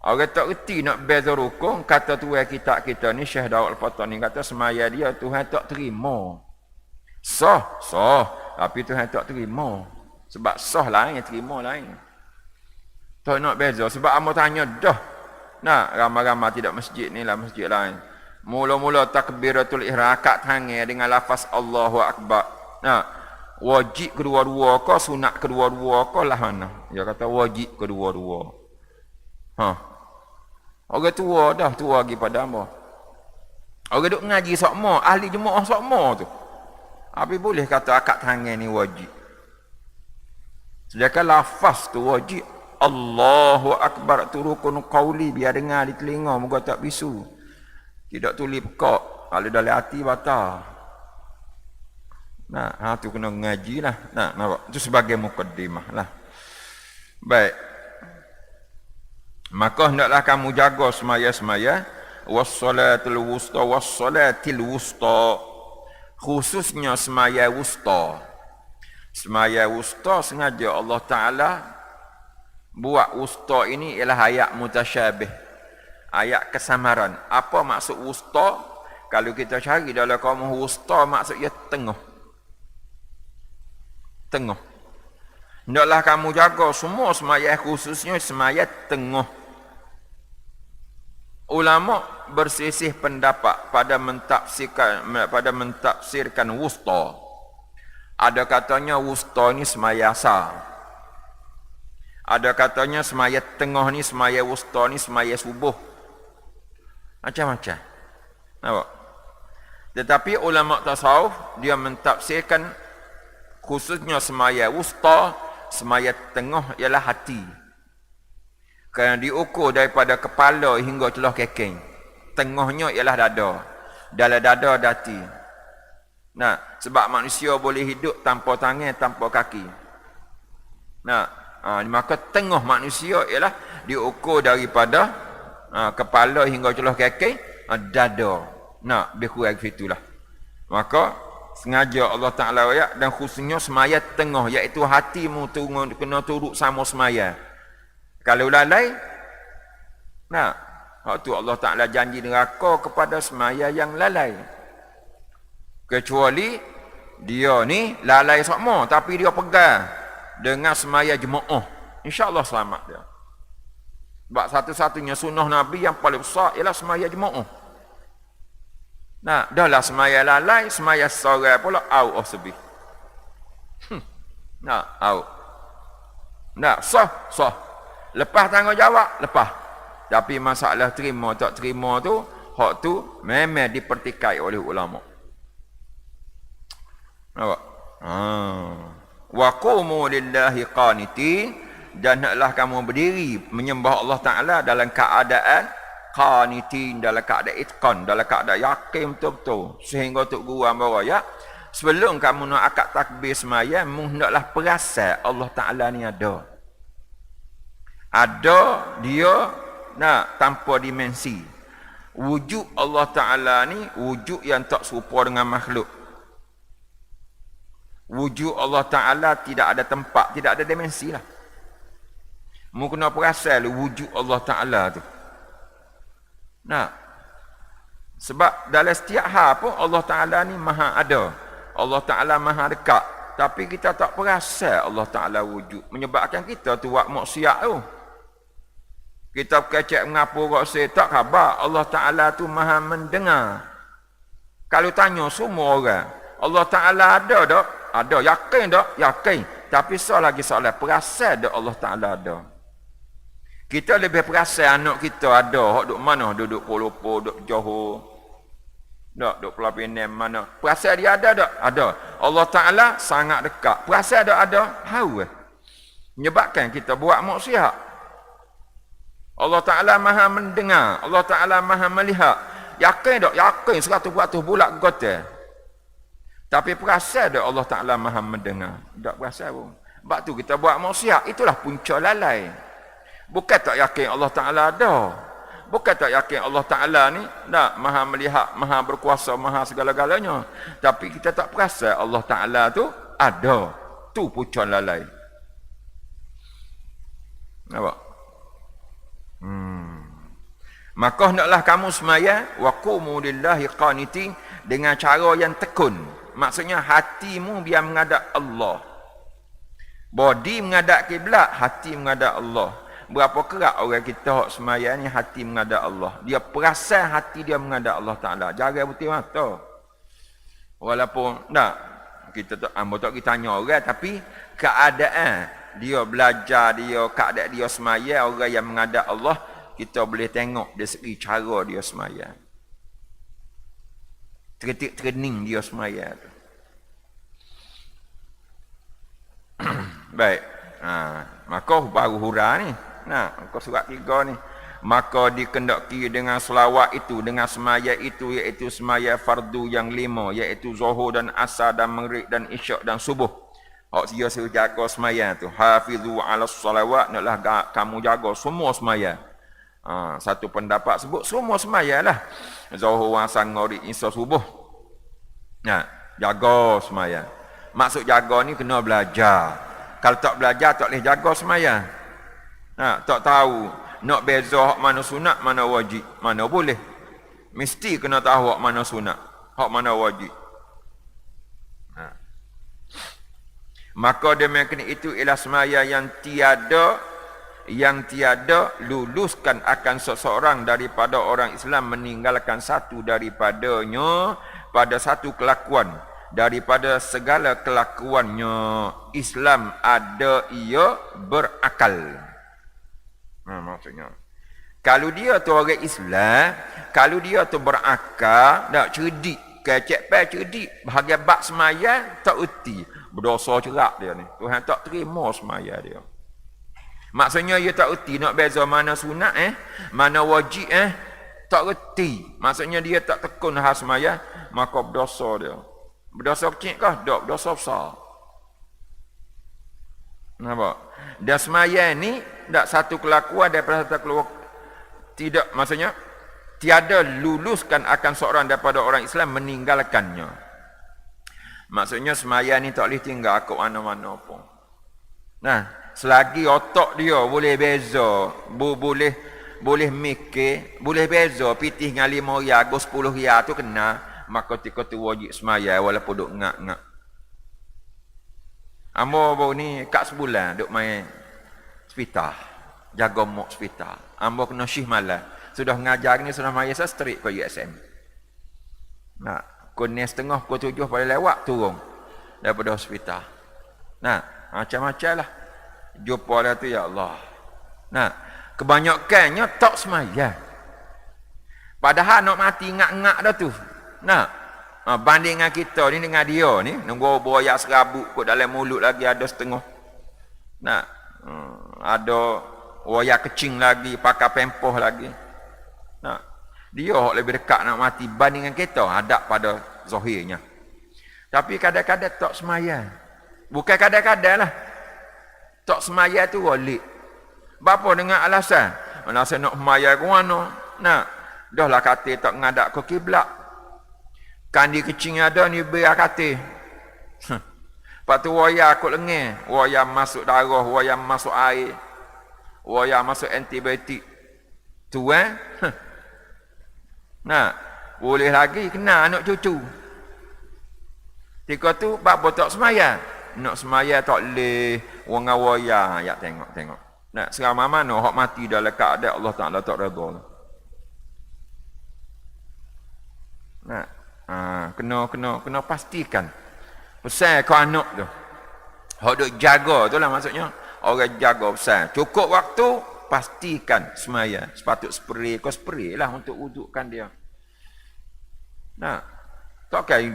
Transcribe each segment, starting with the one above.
Orang tak reti nak beza rukun, kata tuan kita kita ni Syekh Daud Al-Fatah ni kata semaya dia Tuhan tak terima. Sah, sah. Tapi Tuhan tak terima. Sebab sah lain, terima lain. Tak nak beza. Sebab Amo tanya dah. Nah, ramai-ramai tidak masjid ni lah masjid lain. Mula-mula takbiratul ihram akad tangan dengan lafaz Allahu Akbar. Nah, wajib kedua-dua ke sunat kedua-dua ke lah mana? Dia kata wajib kedua-dua. Ha. Orang tua dah tua lagi pada hamba. Orang duk ngaji sokmo, ahli jemaah sokmo tu. Apa boleh kata akad tangan ni wajib? Sedangkan lafaz tu wajib. Allahu Akbar tu rukun qawli biar dengar di telinga moga tak bisu. Tidak tulis pekak. Kalau dalam hati batal. Nah, ha tu kena ngaji lah. Nah, nampak. Itu sebagai mukaddimah lah. Baik. Maka hendaklah kamu jaga semaya-semaya wassalatul wusta wassalatil wusta khususnya semaya wusta. Semaya wusta sengaja Allah Taala buat wusta ini ialah ayat mutasyabih. Ayat kesamaran. Apa maksud wusta? Kalau kita cari dalam kaum wusta maksudnya tengah. Tengah. Hendaklah kamu jaga semua semaya khususnya semaya tengah ulama bersisih pendapat pada mentafsirkan pada mentafsirkan wusta. Ada katanya wusta ni semaya asal. Ada katanya semaya tengah ni semaya wusta ni semaya subuh. Macam-macam. Nampak? Tetapi ulama tasawuf dia mentafsirkan khususnya semaya wusta, semaya tengah ialah hati. Kerana diukur daripada kepala hingga celah kekeng. Tengahnya ialah dada. Dalam dada dati. Nah, sebab manusia boleh hidup tanpa tangan, tanpa kaki. Nah, ha, maka tengah manusia ialah diukur daripada ha, kepala hingga celah kekeng, ha, dada. Nah, lebih kurang itulah. Maka sengaja Allah Taala ayat dan khususnya semayat tengah iaitu hatimu tu kena turut sama semayat. Kalau lalai, nah, waktu Allah Ta'ala janji neraka kepada semaya yang lalai. Kecuali dia ni lalai semua, tapi dia pegang dengan semaya jemaah. InsyaAllah selamat dia. Sebab satu-satunya sunnah Nabi yang paling besar ialah semaya jemaah. Nah, dah lah semaya lalai, semaya sore pula out of sebih. Hmm. Nah, out. Nah, sah, sah. Lepas tanggungjawab, lepas. Tapi masalah terima tak terima tu, hak tu memang dipertikai oleh ulama. Nampak? Ha. Wa qumu lillahi qanitin dan hendaklah kamu berdiri menyembah Allah Taala dalam keadaan qanitin dalam keadaan itqan dalam keadaan yakin betul-betul sehingga tok guru bawa ya sebelum kamu nak akad takbir semaya hendaklah perasan Allah Taala ni ada ada dia nak tanpa dimensi. Wujud Allah Ta'ala ni wujud yang tak serupa dengan makhluk. Wujud Allah Ta'ala tidak ada tempat tidak ada dimensi lah. Mu kena perasan wujud Allah Ta'ala tu. Nah. Sebab dalam setiap hal pun Allah Ta'ala ni maha ada. Allah Ta'ala maha dekat. Tapi kita tak perasan Allah Ta'ala wujud. Menyebabkan kita tu buat maksiat tu kita kecek mengapa orang saya tak khabar Allah Ta'ala tu maha mendengar. Kalau tanya semua orang. Allah Ta'ala ada tak? Ada. Yakin tak? Yakin. Tapi soal lagi soalan. Perasan tak Allah Ta'ala ada? Kita lebih perasan anak kita ada. Duduk mana? Duduk Polopo, duduk Johor. Tak, duduk Pulau Pinang mana? Perasan dia ada tak? Ada. Allah Ta'ala sangat dekat. Perasan tak ada? Hawa. Menyebabkan kita buat maksiat. Allah Ta'ala maha mendengar. Allah Ta'ala maha melihat. Yakin tak? Yakin seratus peratus bulat kota. Tapi perasa tak Allah Ta'ala maha mendengar? Tak perasa pun. Sebab tu kita buat maksiat. Itulah punca lalai. Bukan tak yakin Allah Ta'ala ada. Bukan tak yakin Allah Ta'ala ni tak maha melihat, maha berkuasa, maha segala-galanya. Tapi kita tak perasa Allah Ta'ala tu ada. Tu punca lalai. Nampak? Hmm. Maka hendaklah kamu semaya wa qumu lillahi qanitin dengan cara yang tekun. Maksudnya hatimu biar menghadap Allah. Body menghadap kiblat, hati menghadap Allah. Berapa kerak orang kita hak semaya ni hati menghadap Allah. Dia perasan hati dia menghadap Allah Taala. Jaga betul mata. Walaupun tak kita tak ambo tak kita tanya orang tapi keadaan dia belajar dia keadaan dia semaya orang yang menghadap Allah kita boleh tengok dari segi cara dia semaya. Tertik trening dia semaya tu. Baik. Ha, maka baru hura ni. Nah, maka surat tiga ni. Maka dikendaki dengan selawat itu, dengan semaya itu, iaitu semaya fardu yang lima, iaitu zuhur dan asar dan maghrib dan isyak dan subuh. Hak dia suruh jaga semaya tu. Hafizu ala salawat, naklah kamu jaga semua semaya. Ha, satu pendapat sebut semua semayalah. Zuhur asar ngori isa subuh. Ya, jaga semaya. Maksud jaga ni kena belajar. Kalau tak belajar tak boleh jaga semaya. Ha, tak tahu nak beza hak mana sunat, mana wajib, mana boleh. Mesti kena tahu hak mana sunat, hak mana wajib. Maka demikian itu ialah semaya yang tiada yang tiada luluskan akan seseorang daripada orang Islam meninggalkan satu daripadanya pada satu kelakuan daripada segala kelakuannya Islam ada ia berakal. Ha, maksudnya kalau dia tu orang Islam, kalau dia tu berakal, tak cerdik, kecek pe cerdik, bahagian bak semaya tak uti, berdosa cerak dia ni. Tuhan tak terima semaya dia. Maksudnya ia tak reti nak beza mana sunat eh, mana wajib eh, tak reti. Maksudnya dia tak tekun hal semaya, maka berdosa dia. Berdosa kecil kah? Tak, berdosa besar. Nampak? Dan semaya ni, tak satu kelakuan daripada satu kelakuan. Tidak, maksudnya, tiada luluskan akan seorang daripada orang Islam meninggalkannya. Maksudnya semaya ni tak boleh tinggal ke mana-mana pun. Nah, selagi otak dia boleh beza bu, boleh boleh mikir boleh beza pitih dengan lima ria go sepuluh ria tu kena maka tika tu wajib semaya walaupun duk ngak-ngak. Ambo baru ni kat sebulan duk main sepita jaga mok sepita Ambo kena syih malam. Sudah ngajar ni sudah main sastrik ke USM nak kuning setengah pukul tujuh pada lewat turun daripada hospital nah macam-macam lah jumpa dia tu ya Allah. Nah, kebanyakannya tak semaya. Padahal nak mati ngak-ngak dah tu. Nah, ha, banding dengan kita ni dengan dia ni, nunggu buaya serabut kot dalam mulut lagi ada setengah. Nah, hmm, ada buaya kecing lagi, pakai pempoh lagi. Nah, dia lebih dekat nak mati banding dengan kita, ada pada zahirnya. Tapi kadang-kadang tak semaya. Bukan kadang-kadang lah tak semaya tu walik. Bapa dengan alasan? Alasan nak semaya ke mana? Nak. Dah lah kata tak ngadak ke kiblat. Kandi kecing ada ni biar kata. Lepas tu waya aku lengih. Waya masuk darah, waya masuk air. Waya masuk antibiotik. Tu eh. Nah, boleh lagi kena anak cucu. Tika tu bapa tak semaya nak semaya tak leh. Wong awaya ya tengok tengok. Nak serama mana hak mati dalam keadaan Allah Taala tak redha nak ha, kena kena kena pastikan. Pesan kau anak tu. Hak duk jaga tu lah maksudnya. Orang jaga pesan cukup waktu pastikan semaya sepatut spray kau spray lah untuk wudukkan dia nak tak kaya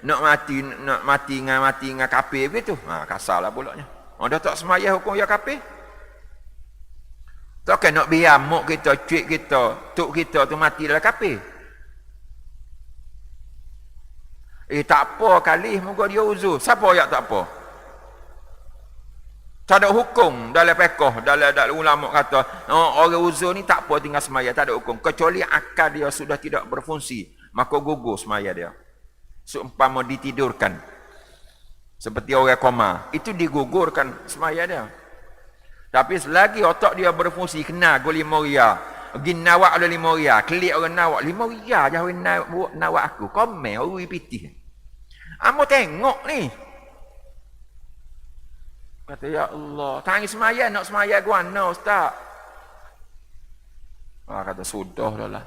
nak mati nak mati dengan mati dengan kafir begitu. Ha kasarlah pulaknya. Oh dah tak semaya hukum ya kafir. Tak kaya nak biar muk kita, cuik kita, tuk kita tu mati dalam kafir. Eh tak apa kali moga dia uzur. Siapa yang tak apa? Tak ada hukum dalam pekoh, dalam, dalam ulama kata, oh, orang uzur ni tak apa tinggal semaya, tak ada hukum. Kecuali akal dia sudah tidak berfungsi, maka gugur semaya dia seumpama ditidurkan seperti orang koma itu digugurkan semaya dia tapi selagi otak dia berfungsi kena guli moria Pergi nawak ada lima ria. Kelik orang nawak. Lima ria jauh nawak, nawak aku. Komen, orang pitih. Amo tengok ni. Kata, Ya Allah. Tangis semaya, nak semaya gua. No, Ustaz. Ah, kata, sudah dah lah.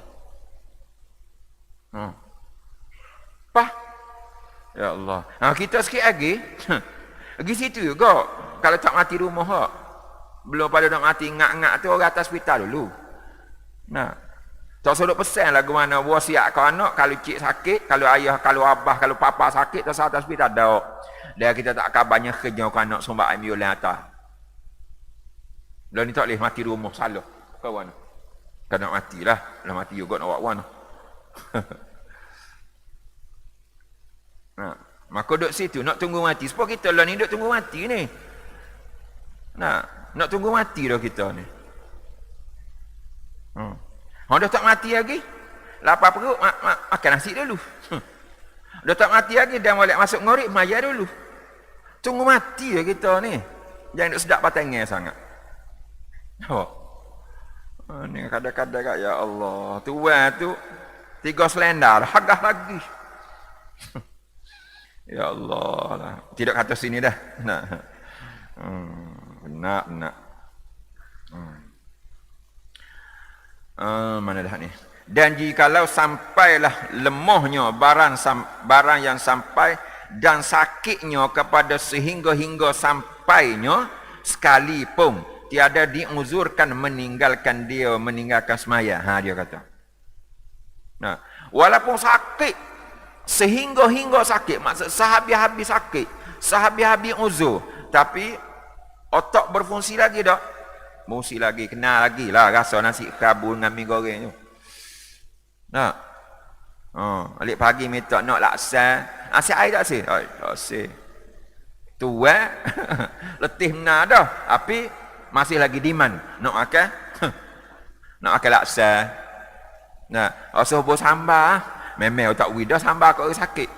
Hmm. Pah. Ya Allah. Ha, kita sikit lagi. Pergi situ juga. Kalau tak mati rumah. Belum pada nak mati ngak-ngak tu orang atas hospital dulu. Nah. Tak suruh pesan lah mana wasiat kau anak kalau cik sakit, kalau ayah, kalau abah, kalau papa sakit tak atas hospital dah. Dan kita tak kabarnya kerja kau anak sumbak ambil oleh atas. Lalu ni tak boleh mati rumah salah. Kau mana? Kau nak matilah. Lah mati juga nak buat mana. Nah, maka duduk situ nak tunggu mati. Sebab kita lah ni duduk tunggu mati ni. Nah, nak tunggu mati dah kita ni. Hmm. Oh, dah tak mati lagi. Lapar perut, ma ma makan nasi dulu. Hmm. Dah tak mati lagi, dan boleh masuk ngorek, maya dulu. Tunggu mati lah kita ni. Jangan duduk sedap batangnya sangat. Oh. oh ni kadang-kadang ya Allah. Tuan tu, tiga selendar, hagah lagi. Ya Allah lah. Tidak kata sini dah. Nah. Hmm, benar, benar. Uh, mana dah ni? Dan jikalau sampailah lemahnya barang barang yang sampai dan sakitnya kepada sehingga-hingga sampainya sekalipun tiada diuzurkan meninggalkan dia meninggalkan semaya. Ha dia kata. Nah, walaupun sakit Sehingga-hingga sakit. Maksud sehabis-habis sakit. Sehabis-habis uzur. Tapi otak berfungsi lagi tak? Fungsi lagi. Kenal lagi lah rasa nasi kabul dengan mi goreng tu. Nak? Oh, alik pagi minta nak laksa. Asyik air tak sih? Oh, tak sih. Tu eh. Letih benar dah. Tapi masih lagi diman. Nak makan? nak makan laksa. Nah, rasa bos hamba. Memang tak wida sambar kau sakit.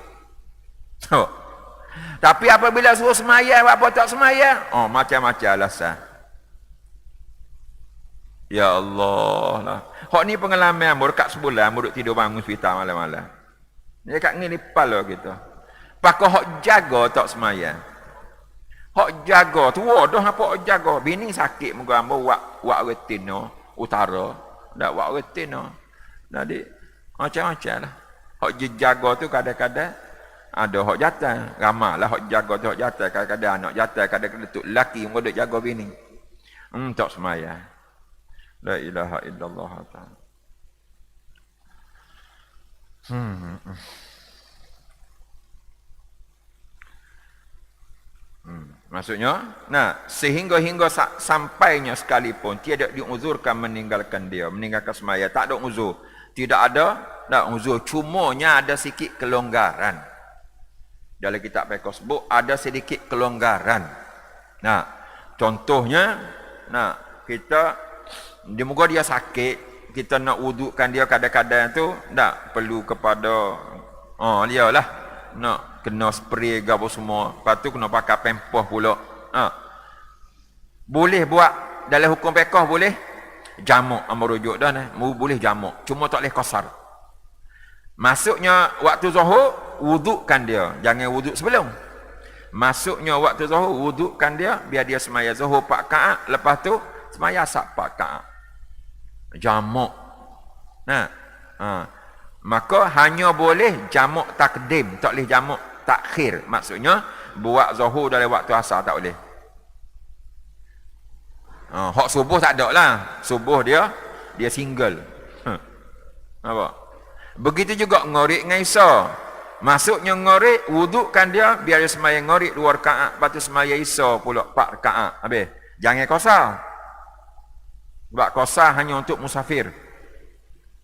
So. Tapi apabila suruh semaya, apa tak semaya? Oh, macam-macam alasan. Ya Allah lah. Hak ni pengalaman amur kat sebulan, amur tidur bangun hospital malam-malam. Dia kat ni lipal lah kita. Pakai hak jaga tak semaya. Hak jaga tu, dah apa hak jaga. Bini sakit muka amur wak, wak retino, utara. Tak wak retino. Jadi, macam-macam lah. Hak jaga tu kadang-kadang ada hak jatuh. Ramah lah hak jaga tu hak jatuh. Kadang-kadang anak jatuh. Kadang-kadang tu lelaki yang duduk jaga bini. Hmm, tak semaya. La ilaha illallah ta'ala. Hmm, hmm. hmm. hmm. Maksudnya, nah, sehingga-hingga sampainya sekalipun tiada diuzurkan meninggalkan dia, meninggalkan semaya, tak ada uzur. Tidak ada tak uzur. Cumanya ada sikit kelonggaran. Dalam kitab Pekos Book ada sedikit kelonggaran. Nah, contohnya, nah, kita, di muka dia sakit, kita nak wudukkan dia kadang-kadang tu, tak perlu kepada, oh, dia lah. Nak kena spray ke apa semua. Lepas tu kena pakai pempoh pula. Ha. Boleh buat dalam hukum pekah boleh jamuk amar rujuk dah ni. Boleh jamuk. Cuma tak boleh kosar. Masuknya waktu zuhur, wudukkan dia. Jangan wuduk sebelum. Masuknya waktu zuhur, wudukkan dia. Biar dia semaya zuhur 4 kaat. Lepas tu, semaya asap 4 kaat. Jamuk. Nah. Ha. Maka hanya boleh jamuk takdim. Tak boleh jamuk takhir. Maksudnya, buat zuhur dalam waktu asar tak boleh. Ha. Hak subuh tak ada lah. Subuh dia, dia single. Ha. Apa? Begitu juga ngorik dengan Isa. Masuknya ngorik, wudukkan dia, biar dia semaya ngorik dua rakaat, lepas tu semaya Isa pula empat rakaat. Habis. Jangan kosa. Sebab kosa hanya untuk musafir.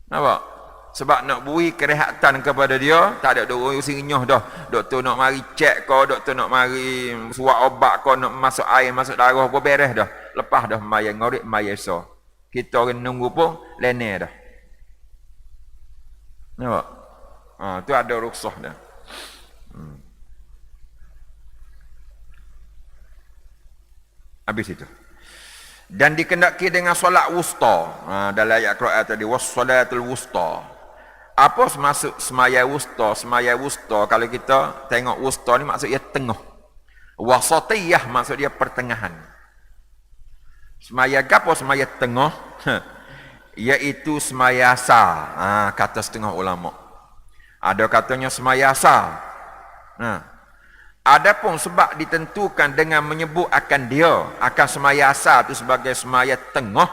Nampak? Sebab nak bui kerehatan kepada dia, tak ada duk usinyah dah. Doktor nak mari cek kau, doktor nak mari suap obat kau, nak masuk air, masuk darah, kau beres dah. Lepas dah maya ngorik, maya Isa. Kita orang nunggu pun, lene dah. Nampak? Ha, tu ada ruksah dia. Hmm. Habis itu. Dan dikendaki dengan solat wusta. Ha, dalam ayat Quran tadi. Wassalatul wusta. Apa maksud semaya wusta? Semaya wusta, kalau kita tengok wusta ni maksud dia tengah. Wasatiyah maksud dia pertengahan. Semaya gapo semaya tengah? Iaitu semaya asar. Ha, kata setengah ulama. Ada katanya semaya asar. Nah. Adapun sebab ditentukan dengan menyebut akan dia, akan semaya asar itu sebagai semaya tengah,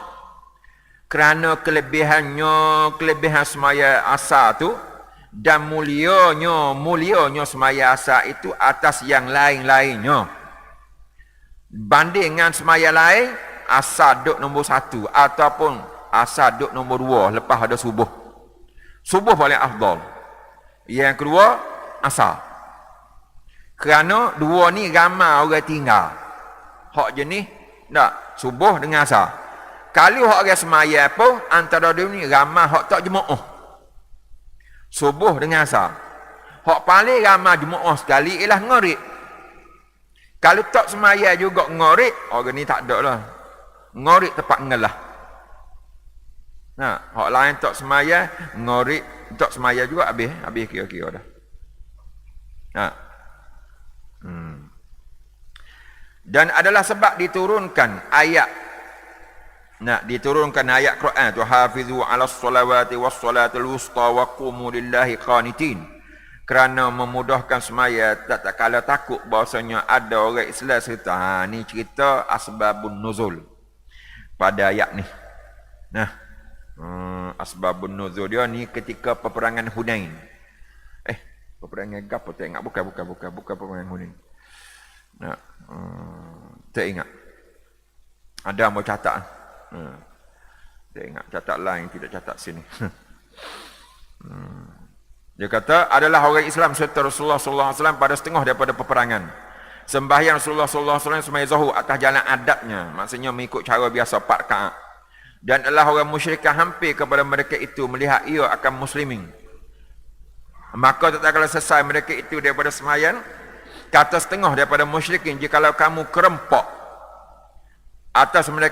kerana kelebihannya, kelebihan semaya asar itu, dan mulianya, mulianya semaya asar itu atas yang lain-lainnya. Banding dengan semaya lain, asar duduk nombor satu, ataupun asar duduk nombor dua, lepas ada subuh. Subuh paling afdal. Yang kedua, asar. Kerana dua ni ramai orang tinggal. Hak jenis, tak, subuh dengan asar. Kalau hak orang semaya pun, antara dia ni ramai hak tak jemaah. Subuh dengan asar. Hak paling ramai jemaah sekali ialah ngorik. Kalau tak semaya juga ngorik, orang ni tak ada lah. Ngorik tempat ngelah. Nah, hak lain tak semaya, ngorik, tak semaya juga habis, habis kira-kira dah. Nah, Hmm. Dan adalah sebab diturunkan ayat nak diturunkan ayat Quran tu hafizu ala salawati was salatul wusta wa qumu lillahi qanitin kerana memudahkan semaya tak tak kala takut bahasanya ada orang Islam serta ha, ni cerita asbabun nuzul pada ayat ni nah hmm, asbabun nuzul dia ni ketika peperangan Hunain Peperangan apa tak ingat? Bukan, bukan, bukan. Bukan peperangan Hunain. Nah, hmm, tak ingat. Ada mau catat. Hmm. Tak ingat. Catat lain, tidak catat sini. hmm. Dia kata, adalah orang Islam serta Rasulullah SAW pada setengah daripada peperangan. Sembahyang Rasulullah SAW semai zuhur atas jalan adatnya. Maksudnya mengikut cara biasa, empat kaat. Dan adalah orang musyrikan hampir kepada mereka itu melihat ia akan muslimin. Maka tak selesai mereka itu daripada semayan, kata setengah daripada musyrikin, jika kamu kerempak atas mereka